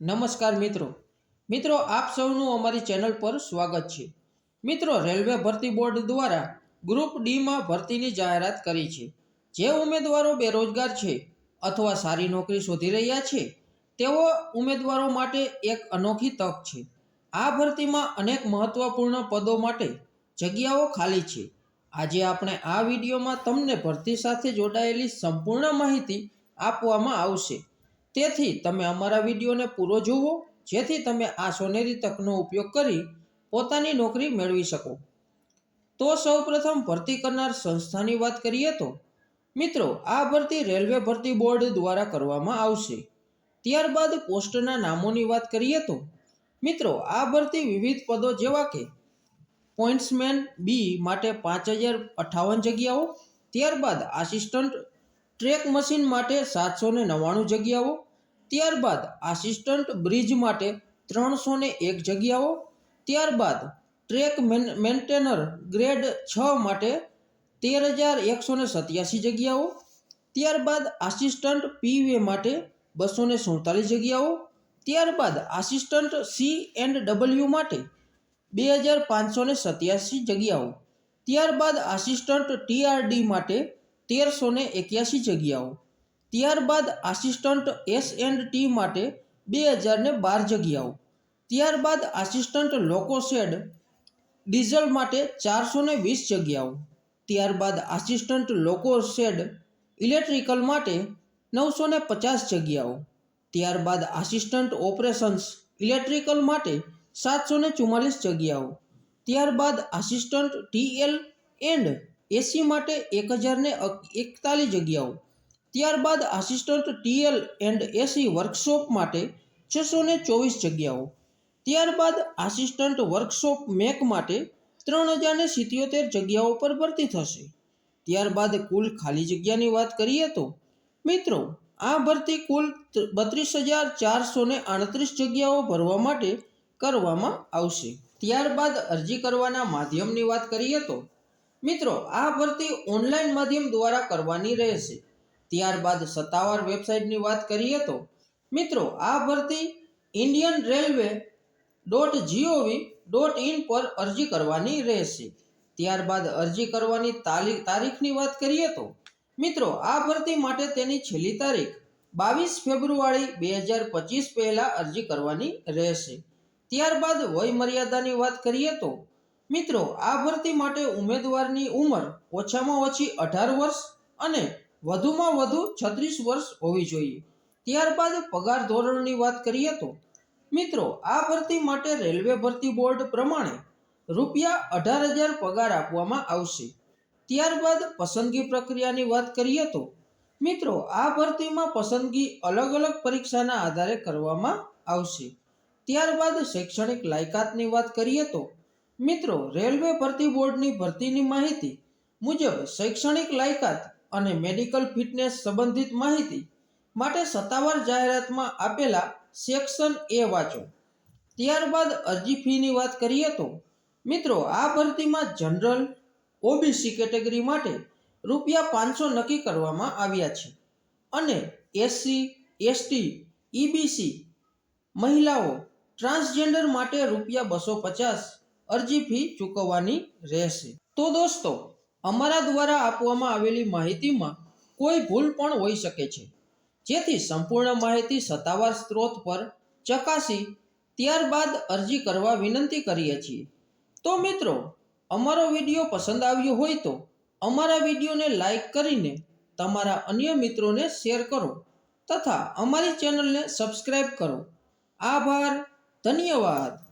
નમસ્કાર મિત્રો. મિત્રો, આપ સૌનું અમારી ચેનલ પર સ્વાગત છે. મિત્રો, રેલવે ભરતી બોર્ડ દ્વારા ગ્રુપ ડીમાં ભરતીની જાહેરાત કરી છે. જે ઉમેદવારો બેરોજગાર છે અથવા સારી નોકરી શોધી રહ્યા છે, તેઓ ઉમેદવારો માટે એક અનોખી તક છે. આ ભરતીમાં અનેક મહત્વપૂર્ણ પદો માટે જગ્યાઓ ખાલી છે. આજે આપણે આ વિડીયોમાં તમને ભરતી સાથે જોડાયેલી સંપૂર્ણ માહિતી આપવામાં આવશે. તેથી તમે અમારા વિડીયોને પૂરો જુઓ, જેથી તમે આ સોનેરી તકનો ઉપયોગ કરી પોતાની નોકરી મેળવી શકો. તો સૌપ્રથમ ભરતી કરનાર સંસ્થાની વાત કરીએ તો, મિત્રો, આ ભરતી રેલવે ભરતી બોર્ડ દ્વારા કરવામાં આવશે. ત્યારબાદ પોસ્ટના નામોની વાત કરીએ તો, મિત્રો, આ ભરતી વિવિધ પદો જેવા કે પોઈન્ટ્સમેન બી માટે પાંચ હજાર અઠાવન જગ્યાઓ, ત્યારબાદ આસિસ્ટન્ટ ટ્રેક મશીન માટે સાતસો ને નવ્વાણું જગ્યાઓ, ત્યારબાદ આસિસ્ટન્ટ બ્રિજ માટે ત્રણસો ને એક જગ્યાઓ, ત્યારબાદ ટ્રેક મેન- મેન્ટેનર ગ્રેડ છ માટે તેર હજાર એકસો ને સત્યાસી જગ્યાઓ, ત્યારબાદ આસિસ્ટન્ટ પીવે માટે બસો ને સુડતાલીસ જગ્યાઓ, ત્યારબાદ આસિસ્ટન્ટ સી એન્ડ ડબલ્યુ માટે બે હજાર પાંચસો ને સત્યાસી જગ્યાઓ, ત્યારબાદ આસિસ્ટન્ટ ટીઆરડી માટે તેરસો ને એક્યાસી જગ્યાઓ. ત્યારબાદ આસિસ્ટન્ટ એસ એન્ડ ટી માટે બે હજાર ને બાર જગ્યાઓ. ત્યારબાદ આસિસ્ટન્ટ લોકોશેડ ડીઝલ માટે ચારસો ને વીસ જગ્યાઓ. ત્યારબાદ આસિસ્ટન્ટ લોકોશેડ ઇલેક્ટ્રિકલ માટે નવસો ને પચાસ જગ્યાઓ. ત્યારબાદ આસિસ્ટન્ટ ઓપરેશન્સ ઇલેક્ટ્રિકલ માટે સાતસો ને ચુમ્માલીસ જગ્યાઓ. ત્યારબાદ આસિસ્ટન્ટ ટીએલ એન્ડ એસી માટે એક હજારને એકતાલીસ જગ્યાઓ. ત્યારબાદ assistant TL and AC workshop માટે છસો ને ચોવીસ જગ્યાઓ. ત્યારબાદ આસિસ્ટન્ટ વર્કશોપ મેક માટે ત્રણ હજારને સિત્યોતેર જગ્યાઓ પર ભરતી થશે. ત્યારબાદ કુલ ખાલી જગ્યાની વાત કરીએ તો, મિત્રો, આ ભરતી કુલ બત્રીસ હજાર ચારસો ને આડત્રીસ જગ્યાઓ ભરવા માટે કરવામાં આવશે. ત્યારબાદ અરજી કરવાના માધ્યમની વાત કરીએ તો મિત્રો, આ ભરતી ઓનલાઈન માધ્યમ દ્વારા કરવાની રહેશે. ત્યારબાદ સત્તાવાર વેબસાઇટની વાત કરીએ તો, મિત્રો, આ ભરતી Indian railway dot gov dot in પર અરજી કરવાની રહેશે. ત્યારબાદ અરજી કરવાની તારીખની વાત કરીએ તો, મિત્રો, આ ભરતી માટે તેની છેલ્લી તારીખ બાવીસ ફેબ્રુઆરી બે હજાર પચીસ પહેલાં અરજી કરવાની રહેશે. ત્યારબાદ વય મર્યાદાની વાત કરીએ તો મિત્રો, આ ભરતી માટે ઉમેદવારની ઉંમર ઓછામાં ઓછી અઢાર વર્ષ અને વધુમાં વધુ છત્રીસ વર્ષ હોવી જોઈએ. ત્યારબાદ પગાર ધોરણની વાત કરીએ તો, મિત્રો, આ ભરતી માટે રેલવે ભરતી બોર્ડ પ્રમાણે રૂપિયા અઢાર હજાર પગાર આપવામાં આવશે. ત્યારબાદ પસંદગી પ્રક્રિયાની વાત કરીએ તો, મિત્રો, આ ભરતીમાં પસંદગી અલગ અલગ પરીક્ષાના આધારે કરવામાં આવશે. ત્યારબાદ શૈક્ષણિક લાયકાતની વાત કરીએ તો મિત્રો, રેલવે ભરતી બોર્ડની ભરતીની માહિતી મુજબ શૈક્ષણિક લાયકાત અને મેડિકલ ફિટનેસ સંબંધિત માહિતી માટે સત્તાવાર જાહેરાતમાં આપેલા સેક્શન એ વાંચો. ત્યારબાદ અરજી ફીની વાત કરીએ તો, મિત્રો, આ ભરતીમાં જનરલ, ઓબીસી કેટેગરી માટે રૂપિયા પાંચસો નક્કી કરવામાં આવ્યા છે અને એસસી, એસટી, ઈબીસી, મહિલાઓ, ટ્રાન્સજેન્ડર માટે રૂપિયા બસો પચાસ અરજી ફી ચૂકવવાની રહેશે. તો દોસ્તો, અમારા દ્વારા આપવામાં આવેલી માહિતીમાં કોઈ ભૂલ પણ હોઈ શકે છે. જેથી સંપૂર્ણ માહિતી સત્તાવાર સ્ત્રોત પર ચકાસી ત્યારબાદ અરજી કરવા વિનંતી કરીએ છીએ. તો મિત્રો, અમારો વીડિયો પસંદ આવ્યો હોય તો અમારા વિડીયોને લાઈક કરીને તમારા અન્ય મિત્રોને શેર કરો તથા અમારી ચેનલને સબસ્ક્રાઈબ કરો. આભાર, ધન્યવાદ.